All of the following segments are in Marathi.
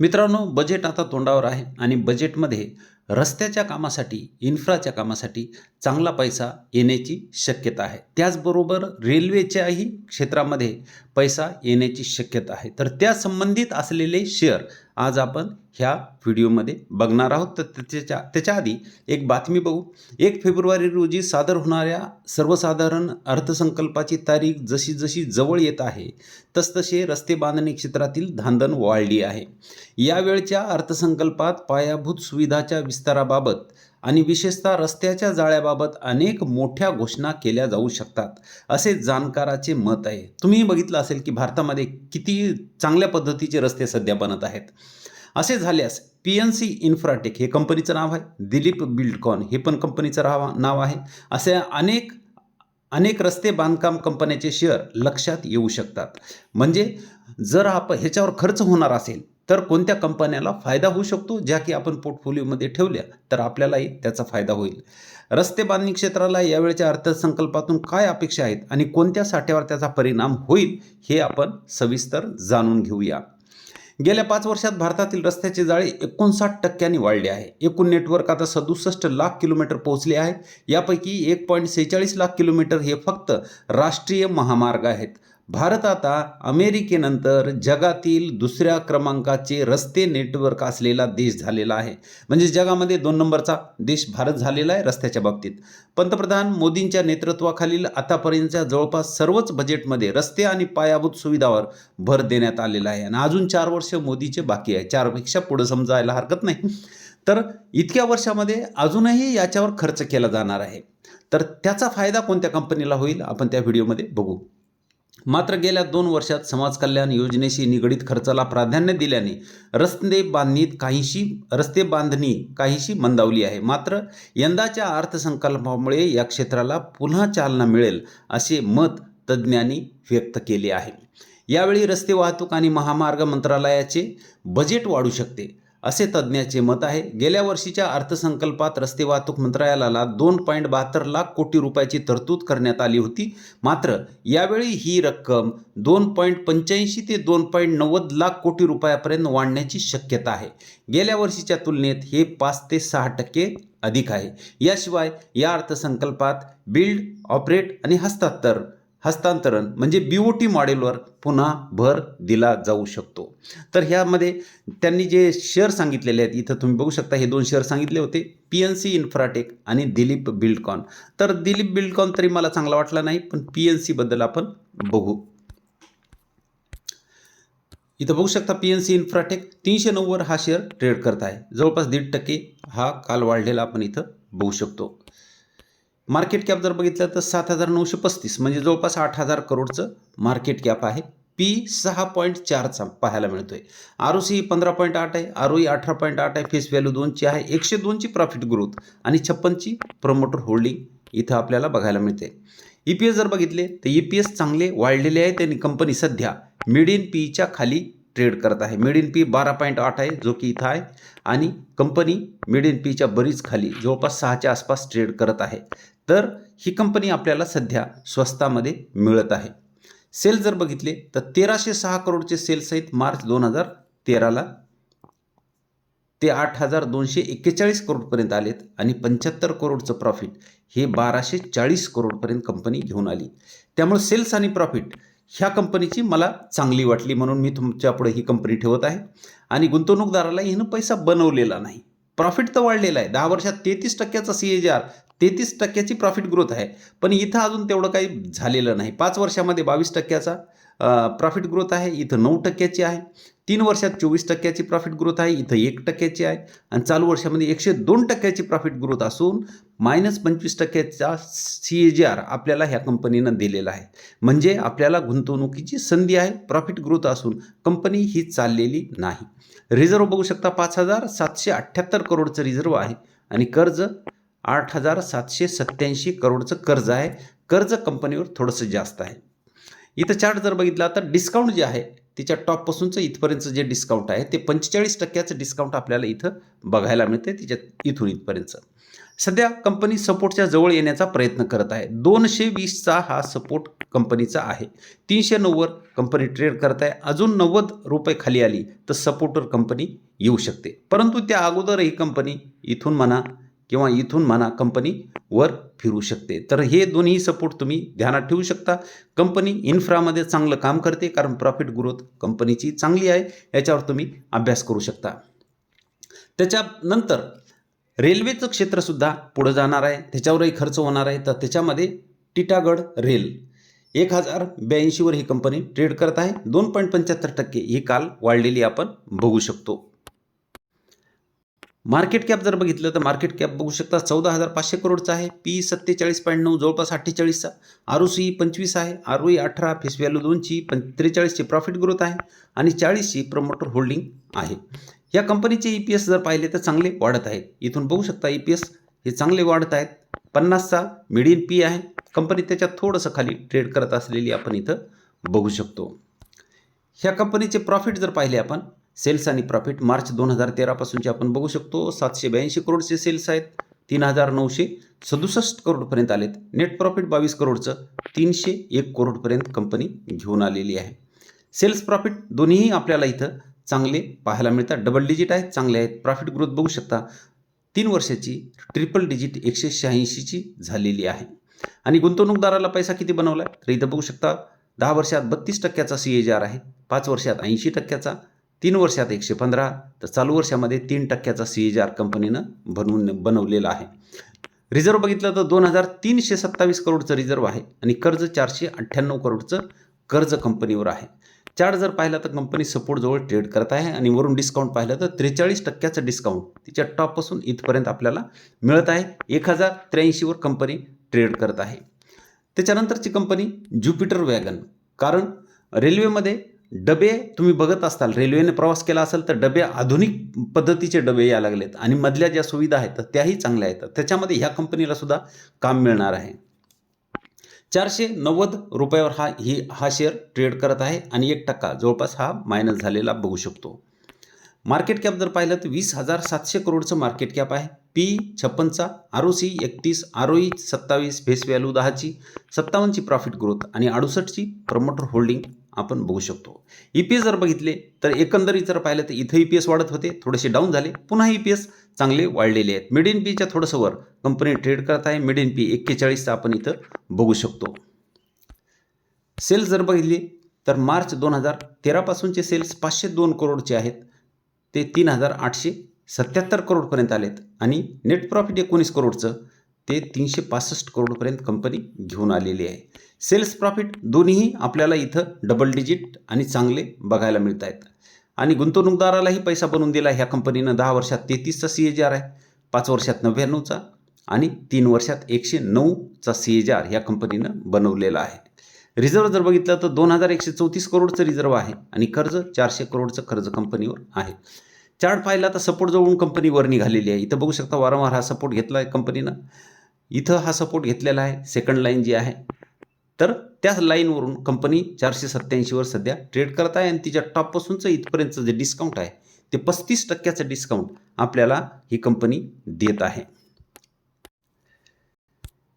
मित्रांनो बजेट आता तोंडावर आहे आणि बजेटमध्ये रस्त्याच्या कामासाठी इन्फ्राच्या कामासाठी चांगला पैसा येण्याची शक्यता आहे. त्याचबरोबर रेल्वेच्याही क्षेत्रामध्ये पैसा येण्याची शक्यता आहे. तर त्या संबंधित असलेले शेअर आज आपण ह्या व्हिडिओमध्ये बघणार आहोत. तर त्याच्या त्याच्या आधी एक बातमी बघू. एक फेब्रुवारी रोजी सादर होणाऱ्या सर्वसाधारण अर्थसंकल्पाची तारीख जशी जशी जवळ येत आहे तसतसे रस्ते बांधणी क्षेत्रातील धांदण वाढली आहे. यावेळच्या अर्थसंकल्पात पायाभूत सुविधाच्या विस्ताराबाबत आणि विशेषतः रस्त्याच्या जाळ्याबाबत अनेक मोठ्या घोषणा केल्या जाऊ शकतात असे जाणकाराचे मत आहे. तुम्ही बघितलं असेल की भारतामध्ये किती चांगल्या पद्धतीचे रस्ते सध्या बनत आहेत. असे झाल्यास पी एन सी इन्फ्राटेक हे कंपनीचं नाव आहे दिलीप बिल्डकॉन हे पण कंपनीचं राहा नाव आहे. असे अनेक अनेक रस्ते बांधकाम कंपन्याचे शेअर लक्षात येऊ शकतात. म्हणजे जर आपण ह्याच्यावर खर्च होणार असेल तर कोणत्या कंपन्याला फायदा होऊ शकतो? ज्या की आपण पोर्टफोलिओमध्ये ठेवल्या तर आपल्यालाही त्याचा फायदा होईल. रस्ते बांधणी क्षेत्राला यावेळच्या अर्थसंकल्पातून काय अपेक्षा आहेत आणि कोणत्या साठ्यावर त्याचा परिणाम होईल हे आपण सविस्तर जाणून घेऊया. गेल्या पाच वर्षात भारतातील रस्त्याचे जाळे एकोणसाठ टक्क्यांनी वाढले आहे. एकूण नेटवर्क आता सदुसष्ट लाख किलोमीटर पोहोचले आहे. यापैकी एक पॉईंट सेहेचाळीस लाख किलोमीटर हे फक्त राष्ट्रीय महामार्ग आहेत. भारत आता अमेरिकेनंतर जगातील दुसऱ्या क्रमांकाचे रस्ते नेटवर्क असलेला देश झालेला आहे. म्हणजे जगामध्ये दोन नंबरचा देश भारत झालेला आहे रस्त्याच्या बाबतीत. पंतप्रधान मोदींच्या नेतृत्वाखालील आतापर्यंतच्या जवळपास सर्वच बजेटमध्ये रस्ते आणि पायाभूत सुविधावर भर देण्यात आलेला आहे. आणि अजून चार वर्ष मोदीचे बाकी आहे. चारपेक्षा पुढं समजायला हरकत नाही. तर इतक्या वर्षामध्ये अजूनही याच्यावर खर्च केला जाणार आहे. तर त्याचा फायदा कोणत्या कंपनीला होईल? आपण त्या व्हिडिओमध्ये बघू. मात्र गेल्या दोन वर्षात समाज कल्याण योजनेशी निगडीत खर्चाला प्राधान्य दिल्याने रस्ते बांधणीत काहीशी रस्ते बांधणी काहीशी मंदावली आहे. मात्र यंदाच्या अर्थसंकल्पामुळे या क्षेत्राला पुन्हा चालना मिळेल असे मत तज्ज्ञांनी व्यक्त केले आहे. यावेळी रस्ते वाहतूक आणि महामार्ग मंत्रालयाचे बजेट वाढू शकते. असे तज्ज्ञाचे मत आहे. गेल्या वर्षीच्या अर्थसंकल्पात रस्ते वाहतूक मंत्रालयाला दोन पॉईंट बहात्तर लाख कोटी रुपयाची तरतूद करण्यात आली होती. मात्र यावेळी ही रक्कम दोन पॉईंट पंच्याऐंशी ते दोन पॉईंट नव्वद लाख कोटी रुपयापर्यंत वाढण्याची शक्यता आहे. गेल्या वर्षीच्या तुलनेत हे पाच ते सहा टक्के अधिक आहे. याशिवाय या अर्थसंकल्पात बिल्ड ऑपरेट आणि हस्तांतर हस्तांतरण म्हणजे बी ओ टी मॉडेलवर पुन्हा भर दिला जाऊ शकतो. तर ह्यामध्ये त्यांनी जे शेअर सांगितलेले आहेत इथं तुम्ही बघू शकता हे दोन शेअर सांगितले होते पी एन सी इन्फ्राटेक आणि दिलीप बिल्डकॉन. तर दिलीप बिल्डकॉन तरी मला चांगला वाटला नाही पण पी एन सीबद्दल आपण बघू. इथं बघू शकता पी एन सी इन्फ्राटेक तीनशे नव्वद हा शेअर ट्रेड करत आहे. जवळपास दीड टक्के हा काल वाढलेला आपण इथं बघू शकतो. मार्केट कॅप जर बघितलं तर सात हजार नऊशे पस्तीस म्हणजे जवळपास आठ हजार करोडचं मार्केट कॅप आहे. पी सहा पॉईंट चारचा पाहायला मिळतो आहे आर ओ सी पंधरा पॉईंट आठ आहे आर ओ ई अठरा पॉईंट आठ आहे फेस व्हॅल्यू दोनची आहे एकशे दोनची प्रॉफिट ग्रोथ आणि छप्पनची प्रमोटर होल्डिंग इथं आपल्याला बघायला मिळते ई पी एस जर बघितले तर ई पी एस चांगले वाढलेले आहेत आणि कंपनी सध्या मिड इन पीच्या खाली ट्रेड करत आहे. मिड इन पी बारा पॉईंट आठ आहे जो की इथं आहे. आणि कंपनी मिड इन पीच्या बरीच खाली जवळपास सहाच्या आसपास ट्रेड करत आहे. तर ही कंपनी आपल्याला सध्या स्वस्तामध्ये मिळत आहे. सेल जर बघितले तर तेराशे सहा करोडचे सेल्स आहेत मार्च दोन हजार तेराला ते आठ हजार दोनशे एक्केचाळीस करोडपर्यंत आलेत आणि पंच्याहत्तर करोडचं प्रॉफिट हे बाराशे चाळीस करोडपर्यंत कंपनी घेऊन आली. त्यामुळे सेल्स आणि प्रॉफिट ह्या कंपनीची मला चांगली वाटली म्हणून मी तुमच्यापुढे ही कंपनी ठेवत आहे. आणि गुंतवणूकदाराला हिनं पैसा बनवलेला नाही. प्रॉफिट तर वाढलेला आहे. दहा वर्षात तेहतीस टक्क्याचा सी एच आर तेहतीस टक्क्याची प्रॉफिट ग्रोथ आहे. पण इथं अजून तेवढं काही झालेलं नाही. पाच वर्षामध्ये बावीस टक्क्याचा प्रॉफिट ग्रोथ आहे इथं नऊ टक्क्याची आहे. तीन वर्षात चोवीस टक्क्याची प्रॉफिट ग्रोथ आहे इथं एक टक्क्याची आहे. आणि चालू वर्षामध्ये एकशे दोन टक्क्याची प्रॉफिट ग्रोथ असून मायनस पंचवीस टक्क्याचा सी ए जी आर आपल्याला ह्या कंपनीनं दिलेला आहे. म्हणजे आपल्याला गुंतवणुकीची संधी आहे प्रॉफिट ग्रोथ असून कंपनी ही चाललेली नाही. रिझर्व बघू शकता पाच हजार सातशे अठ्ठ्याहत्तर करोडचं रिझर्व आहे. आणि कर्ज आठ हजार सातशे सत्त्याऐंशी करोडचं कर्ज आहे. कर्ज कंपनीवर थोडंसं जास्त आहे. इथं चार्ट जर बघितला तर डिस्काउंट जे आहे तिच्या टॉपपासूनचं इथपर्यंतचं जे डिस्काउंट आहे ते पंचेचाळीस टक्क्याचं डिस्काउंट आपल्याला इथं बघायला मिळते तिच्या इथून इथपर्यंतचं. सध्या कंपनी सपोर्टच्या जवळ येण्याचा प्रयत्न करत आहे. दोनशे वीसचा हा सपोर्ट कंपनीचा आहे. तीनशे नव्वद कंपनी ट्रेड करत आहे अजून नव्वद रुपये खाली आली तर सपोर्टर कंपनी येऊ शकते. परंतु त्या अगोदर ही कंपनी इथून म्हणा किंवा इथून म्हणा कंपनी वर फिरू शकते. तर हे दोन्ही सपोर्ट तुम्ही ध्यानात ठेवू शकता. कंपनी इन्फ्रामध्ये चांगलं काम करते कारण प्रॉफिट ग्रोथ कंपनीची चांगली आहे. याच्यावर तुम्ही अभ्यास करू शकता. त्याच्यानंतर रेल्वेचं क्षेत्रसुद्धा पुढं जाणार आहे. त्याच्यावरही खर्च होणार आहे. तर त्याच्यामध्ये टिटागड रेल एक हजार ब्याऐंशीवर ही कंपनी ट्रेड करत आहे. दोन पॉईंट पंच्याहत्तर टक्के ही काल वाढलेली आपण बघू शकतो. मार्केट कॅप जर बघितलं तर मार्केट कॅप बघू शकता चौदा हजार पाचशे करोडचा आहे. पी सत्तेचाळीस पॉईंट नऊ जवळपास अठ्ठेचाळीसचा. आर ओ सी पंचवीस आहे. आर ओ ई अठरा फेस व्हॅल्यू दोनची पं त्रेचाळीसची प्रॉफिट ग्रोथ आहे. आणि चाळीसची प्रमोटर होल्डिंग आहे. या कंपनीचे ई पी एस जर पाहिले तर चांगले वाढत आहे इथून बघू शकता ई पी एस हे चांगले वाढत आहेत. पन्नासचा मिडियन पी आहे. कंपनी त्याच्यात थोडंसं खाली ट्रेड करत असलेली आपण इथं बघू शकतो. ह्या कंपनीचे प्रॉफिट जर पाहिले आपण सेल्स आणि प्रॉफिट मार्च दोन हजार तेरापासूनचे आपण बघू शकतो. सातशे ब्याऐंशी करोडचे सेल्स आहेत. तीन हजार नऊशे सदुसष्ट करोडपर्यंत आलेत. नेट प्रॉफिट बावीस करोडचं तीनशे एक करोडपर्यंत कंपनी घेऊन आलेली आहे. सेल्स प्रॉफिट दोन्हीही आपल्याला इथं चांगले पाहायला मिळतात. डबल डिजिट आहेत चांगले आहेत. प्रॉफिट ग्रोथ बघू शकता. तीन वर्षाची ट्रिपल डिजिट एकशे शहाऐंशीची झालेली आहे. आणि गुंतवणूकदाराला पैसा किती बनवला आहे तर इथं बघू शकता दहा वर्षात बत्तीस टक्क्याचा सी ए जी आर आहे. पाच वर्षात ऐंशी टक्क्याचा. तीन वर्षात एकशे पंधरा तर चालू वर्षामध्ये तीन टक्क्याचा सी ए जी आर कंपनीनं बनवून बनवलेला आहे. रिझर्व बघितलं तर दोन हजार तीनशे सत्तावीस करोडचं रिझर्व आहे आणि कर्ज चारशे अठ्ठ्याण्णव करोडचं कर्ज कंपनीवर आहे. चार्ट जर पाहिला तर कंपनी सपोर्टजवळ ट्रेड करत आहे आणि वरून डिस्काउंट पाहिलं तर त्रेचाळीस टक्क्याचं डिस्काउंट तिच्या टॉपपासून इथपर्यंत आपल्याला मिळत आहे. एक हजार त्र्याऐंशीवर कंपनी ट्रेड करत आहे. त्याच्यानंतरची कंपनी ज्युपिटर वॅगन कारण रेल्वेमध्ये डबे तुम्ही बघत असाल रेल्वेने प्रवास केला असेल तर डबे आधुनिक पद्धतीचे डबे या लागलेत आणि मधल्या ज्या सुविधा आहेत त्याही चांगल्या आहेत. त्याच्यामध्ये ह्या कंपनीला सुद्धा काम मिळणार आहे. चारशे नव्वद रुपयावर हा ही हा शेअर ट्रेड करत आहे आणि एक टक्का जवळपास हा मायनस झालेला बघू शकतो. मार्केट कॅप जर पाहिलं तर वीस हजार सातशे करोडचं मार्केट कॅप आहे. पी छप्पनचा आर ओ सी एकतीस आर ओ ई सत्तावीस फेस व्हॅल्यू दहाची सत्तावन्नची प्रॉफिट ग्रोथ आणि अडुसष्टची प्रमोटर होल्डिंग आपण बघू शकतो. ई पी एस जर बघितले तर एकंदरीत जर पाहिलं तर इथं ई पी एस वाढत होते थोडेसे डाऊन झाले पुन्हा ई पी एस चांगले वाढलेले आहेत. मिड इन पीच्या थोडंसं वर कंपनी ट्रेड करत आहे मिड इन पी एक्केचाळीसचा आपण इथं बघू शकतो. सेल्स जर बघितली तर मार्च दोन हजार तेरापासूनचे सेल्स पाचशे दोन करोडचे आहेत. ते तीन हजार आठशे सत्याहत्तर करोडपर्यंत आलेत. आणि नेट प्रॉफिट एकोणीस करोडचं ते तीनशे पासष्ट करोडपर्यंत कंपनी घेऊन आलेली आहे. सेल्स प्रॉफिट दोन्हीही आपल्याला इथं डबल डिजिट आणि चांगले बघायला मिळत आहेत आणि गुंतवणूकदारालाही पैसा बनवून दिला ह्या कंपनीनं दहा वर्षात तेहतीसचा सी ए जी आर आहे. पाच वर्षात नव्याण्णवचा आणि तीन वर्षात एकशे नऊचा सी ए जी आर ह्या कंपनीनं बनवलेला आहे. रिझर्व जर बघितलं तर दोन हजार एकशे चौतीस करोडचं रिझर्व आहे आणि कर्ज चारशे करोडचं कर्ज कंपनीवर आहे. चार्ट पाहिला तर सपोर्ट जवळून कंपनी वर निघालेली आहे. इथं बघू शकता वारंवार हा सपोर्ट घेतला आहे कंपनीनं इथं हा सपोर्ट घेतलेला आहे. सेकंड लाईन जी आहे तर त्याच लाईनवरून कंपनी चारशे सत्त्याऐंशीवर सध्या ट्रेड करत आहे आणि तिच्या टॉपपासूनचं इथपर्यंतचं जे डिस्काउंट आहे ते पस्तीस टक्क्याचं डिस्काउंट आपल्याला ही कंपनी देत आहे.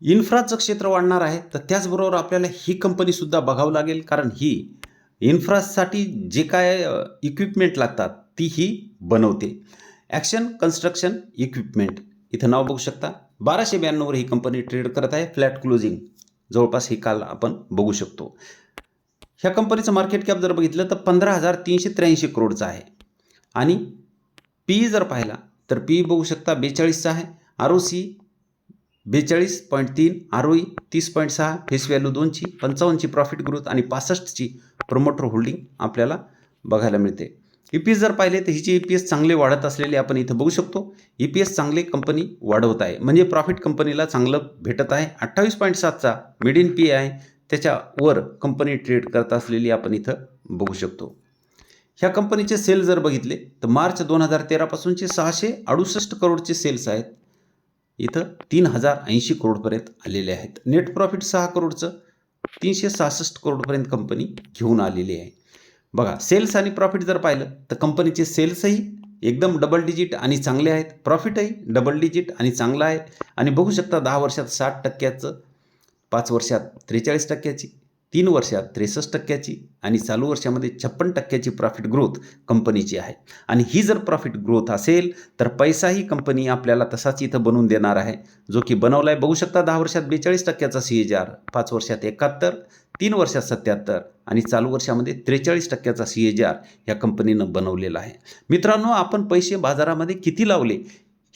इन्फ्राचं क्षेत्र वाढणार आहे तर त्याचबरोबर आपल्याला ही कंपनीसुद्धा बघावं लागेल कारण ही इन्फ्रासाठी जे काय इक्विपमेंट लागतात ती ही बनवते. ॲक्शन कन्स्ट्रक्शन इक्विपमेंट इथं नाव बघू शकता. बाराशे ब्याण्णववर ही कंपनी ट्रेड करत आहे फ्लॅट क्लोजिंग जवळपास ही काल आपण बघू शकतो. ह्या कंपनीचं मार्केट कॅप जर बघितलं तर पंधरा हजार तीनशे त्र्याऐंशी करोडचं आहे. आणि पी जर पाहिला तर पी बघू शकता बेचाळीसचा आहे. आर ओ सी बेचाळीस पॉईंट तीन आर ओ ई तीस पॉईंट सहा फेस व्हॅल्यू दोनची पंचावन्नची प्रॉफिट ग्रोथ आणि पासष्टची प्रमोटर होल्डिंग आपल्याला बघायला मिळते. ई पी एस जर पाहिले तर हिची ई पी एस चांगले वाढत असलेले आपण इथं बघू शकतो. ई पी एस चांगले कंपनी वाढवत आहे. म्हणजे प्रॉफिट कंपनीला चांगलं भेटत आहे. अठ्ठावीस पॉईंट सातचा मिड इन पी आहे. त्याच्यावर कंपनी ट्रेड करत असलेली आपण इथं बघू शकतो. ह्या कंपनीचे सेल जर बघितले तर मार्च दोन हजार तेरापासूनचे सहाशे अडुसष्ट करोडचे सेल्स आहेत. इथं तीन हजार ऐंशी करोडपर्यंत आलेले आहेत. नेट प्रॉफिट सहा करोडचं तीनशे सहासष्ट करोडपर्यंत कंपनी घेऊन आलेली आहे. बघा सेल्स आणि प्रॉफिट जर पाहिलं तर कंपनीचे सेल्सही एकदम डबल डिजिट आणि चांगले आहेत. प्रॉफिटही डबल डिजिट आणि चांगलं आहे. आणि बघू शकता दहा वर्षात साठ टक्क्याचं पाच वर्षात त्रेचाळीस टक्क्याची. तीन वर्षात त्रेसष्ट टक्क्याची आणि चालू वर्षामध्ये छप्पन टक्क्याची प्रॉफिट ग्रोथ कंपनीची आहे. आणि ही जर प्रॉफिट ग्रोथ असेल तर पैसाही कंपनी आपल्याला तसाच इथं बनवून देणार आहे. जो की बनवला आहे बघू शकता दहा वर्षात बेचाळीस टक्क्याचा सी एच आर पाच वर्षात एकाहत्तर तीन वर्षात सत्याहत्तर आणि चालू वर्षामध्ये त्रेचाळीस टक्क्याचा सी एच आर या कंपनीनं बनवलेला आहे. मित्रांनो आपण पैसे बाजारामध्ये किती लावले?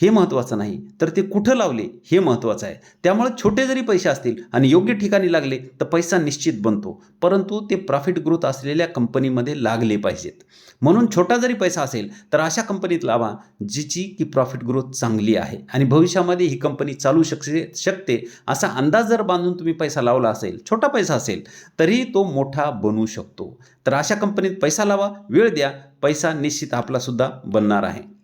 हे महत्त्वाचं नाही. तर ते कुठं लावले? हे महत्त्वाचं आहे. त्यामुळे छोटे जरी पैसे असतील आणि योग्य ठिकाणी लागले तर पैसा निश्चित बनतो. परंतु ते प्रॉफिट ग्रोथ असलेल्या कंपनीमध्ये लागले पाहिजेत. म्हणून छोटा जरी पैसा असेल तर अशा कंपनीत लावा जिची की प्रॉफिट ग्रोथ चांगली आहे. आणि भविष्यामध्ये ही कंपनी चालू शकते शकते असा अंदाज जर बांधून तुम्ही पैसा लावला असेल छोटा पैसा असेल तरी तो मोठा बनू शकतो. तर अशा कंपनीत पैसा लावा वेळ द्या पैसा निश्चित आपलासुद्धा बनणार आहे.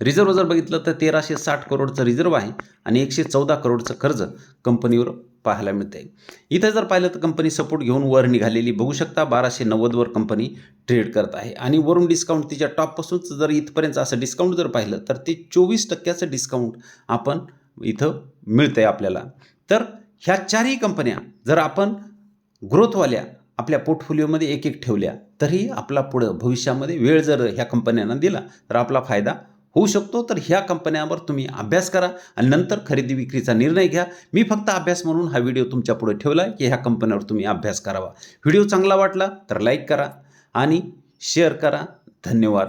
रिझर्व्ह जर बघितलं तर तेराशे साठ करोडचं रिझर्व्ह आहे आणि एकशे चौदा करोडचं कर्ज कंपनीवर पाहायला मिळते इथं जर पाहिलं तर कंपनी सपोर्ट घेऊन वर निघालेली बघू शकता बाराशे नव्वदवर कंपनी ट्रेड करत आहे. आणि वरून डिस्काउंट तिच्या टॉपपासूनच जर इथपर्यंत असं डिस्काउंट जर पाहिलं तर ते चोवीस टक्क्याचं डिस्काउंट आपण इथं मिळतं आहे आपल्याला. तर ह्या चारही कंपन्या जर आपण ग्रोथवाल्या आपल्या पोर्टफोलिओमध्ये एक एक ठेवल्या तरी आपला पुढं भविष्यामध्ये वेळ जर ह्या कंपन्यांना दिला तर आपला फायदा होऊ शकतो. तर ह्या कंपन्यांवर तुम्ही अभ्यास करा आणि नंतर खरेदी विक्रीचा निर्णय घ्या. मी फक्त अभ्यास म्हणून हा व्हिडिओ तुमच्यापुढे ठेवला आहे की ह्या कंपन्यांवर तुम्ही अभ्यास करावा. व्हिडिओ चांगला वाटला तर लाईक करा आणि शेअर करा. धन्यवाद.